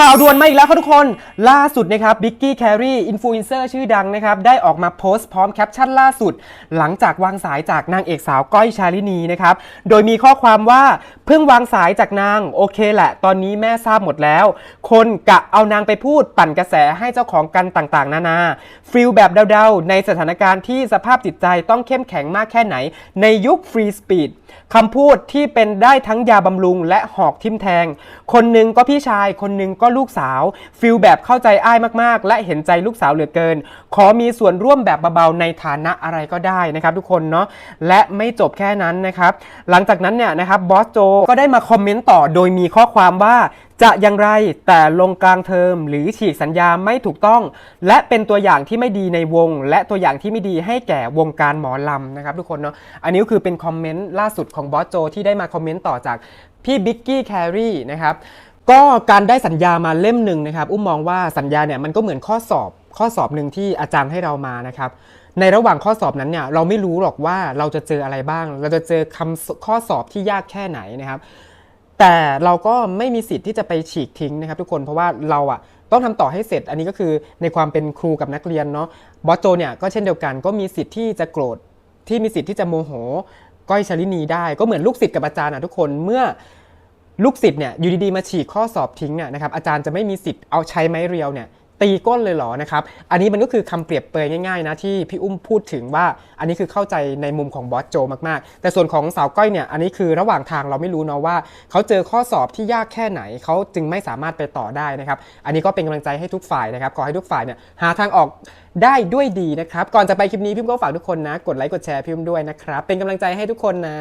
ข่าวด่วนมาอีกแล้วครับทุกคน ล่าสุดนะครับบิ๊กกี้แครีอินฟลูเอนเซอร์ชื่อดังนะครับ ได้ออกมาโพสต์พร้อมแคปชั่นล่าสุด หลังจากวางสายจากนางเอกสาวก้อยชาลินีนะครับ โดยมีข้อความว่า เพิ่งวางสายจากนาง โอเคแหละ ตอนนี้แม่ทราบหมดแล้ว คนกะเอานางไปพูดปั่นกระแสให้เจ้าของกันต่างๆ นานาฟิลแบบเดาๆ ในสถานการณ์ที่สภาพจิตใจต้องเข้มแข็งมากแค่ไหน ในยุคฟรีสปีดคำพูดที่เป็นได้ทั้งยาบำรุงและหอกทิมแทง คนหนึ่งก็พี่ชายคนหนึ่งก็ลูกสาวฟิลแบบเข้าใจอ้ายมากๆ และเห็นใจลูกสาวเหลือเกิน ขอมีส่วนร่วมแบบเบาๆในฐานะอะไรก็ได้นะครับทุกคนเนาะและไม่จบแค่นั้นนะครับหลังจากนั้นเนี่ยนะครับบอสโจก็ได้มาคอมเมนต์ต่อโดยมีข้อความว่าจะอย่างไรแต่ลงกลางเทอมหรือฉีกสัญญาไม่ถูกต้อง และเป็นตัวอย่างที่ไม่ดีในวง และตัวอย่างที่ไม่ดีให้แก่วงการหมอลำนะครับทุกคนเนาะอันนี้ก็คือเป็นคอมเมนต์ล่าสุดของบอสโจที่ได้มาคอมเมนต์ต่อจากพี่บิ๊กกี้แครีนะครับ ก็การได้สัญญามาเล่มหนึ่งนะครับอุ้มมองว่าสัญญาเนี่ยมันก็เหมือนข้อสอบ ข้อสอบหนึ่งที่อาจารย์ให้เรามานะครับ ในระหว่างข้อสอบนั้นเนี่ยเราไม่รู้หรอกว่าเราจะเจออะไรบ้าง เราจะเจอคำข้อสอบที่ยากแค่ไหนนะครับ แต่เราก็ไม่มีสิทธิ์ที่จะไปฉีกทิ้งนะครับ ทุกคนเพราะว่าเราอะต้องทำต่อให้เสร็จ อันนี้ก็คือในความเป็นครูกับนักเรียนเนาะบอสโจเนี่ยก็เช่นเดียวกันก็มีสิทธิ์ที่จะโกรธที่มีสิทธิ์ที่จะโมโห ก้อยชลินีได้ ก็เหมือนลูกศิษย์กับอาจารย์อะทุกคนเมื่อ ลูกศิษย์เนี่ยอยู่ดีๆมาฉีกข้อสอบทิ้งเนี่ยนะครับอาจารย์จะไม่มีสิทธิ์เอาใช้ไม้เรียวเนี่ยตีก้นเลยเหรอนะครับ อันนี้มันก็คือคำเปรียบเปรยง่ายๆนะที่พี่อุ้มพูดถึงว่าอันนี้คือเข้าใจในมุมของบอสโจมากๆ แต่ส่วนของสาวก้อยเนี่ยอันนี้คือระหว่างทางเราไม่รู้เนาะว่าเขาเจอข้อสอบที่ยากแค่ไหนเขาจึงไม่สามารถไปต่อได้นะครับ อันนี้ก็เป็นกำลังใจให้ทุกฝ่ายนะครับขอให้ทุกฝ่ายเนี่ยหาทางออกได้ด้วยดีนะครับ ก่อนจะไปคลิปนี้พี่อุ้มก็ฝากทุกคนนะ กดไลค์กดแชร์พี่อุ้มด้วยนะครับเป็นกำลังใจให้ทุกคนนะ